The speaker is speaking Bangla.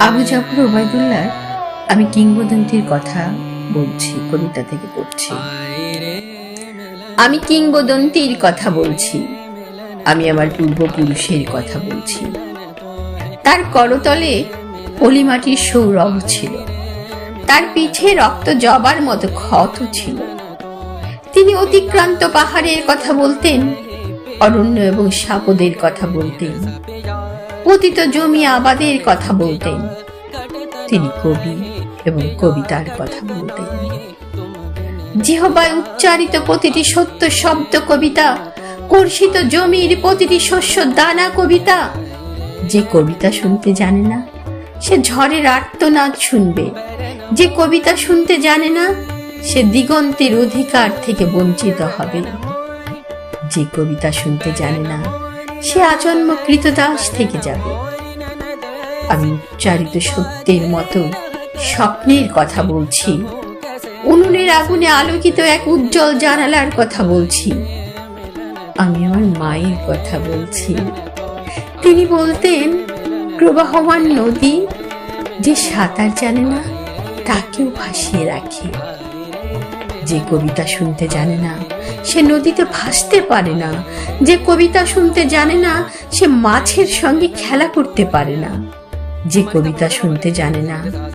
আবু জাফর ওবায়দুল্লাহ, আমি কিংবদন্তির কথা বলছি, কবিতা থেকে পড়ছি। আমি কিংবদন্তির কথা বলছি, আমি আমার পূর্বপুরুষের কথা বলছি। তার করতলে পলিমাটির সৌরভ ছিল। তার পিঠে রক্ত জবার মতো ক্ষত ছিল। তিনি অতিক্রান্ত পাহাড়ের কথা বলতেন অরণ্য এবং সাপদের কথা বলতেন। পতিত জমি আবাদের কথা বলতেন। তিনি কবি এবং কবিতার কথা বলতেন। জিহবায় উচ্চারিত প্রতিটি সত্য শব্দ কবিতা কর্ষিত জমির প্রতিটি শস্য দানা কবিতা, যে কবিতা শুনতে জানে না, সে ঝড়ের আর্তনাদ শুনবে। যে কবিতা শুনতে জানে না, সে দিগন্তের অধিকার থেকে বঞ্চিত হবে। যে কবিতা শুনতে জানে না, সে আজন্ম কৃতদাস থেকে যাবে। আমি উচ্চারিত সত্যের মতো স্বপ্নের কথা বলছি। উনুনের আগুনে আলোকিত এক উজ্জ্বল জানালার কথা বলছি। আমি আমার মায়ের কথা বলছি। তিনি বলতেন, প্রবাহমান নদী যে সাঁতার জানে না, তাকেও ভাসিয়ে রাখে। যে কবিতা শুনতে জানে না, সে নদীতে ভাসতে পারে না। যে কবিতা শুনতে জানে না, সে মাছের সঙ্গে খেলা করতে পারে না। যে কবিতা শুনতে জানে না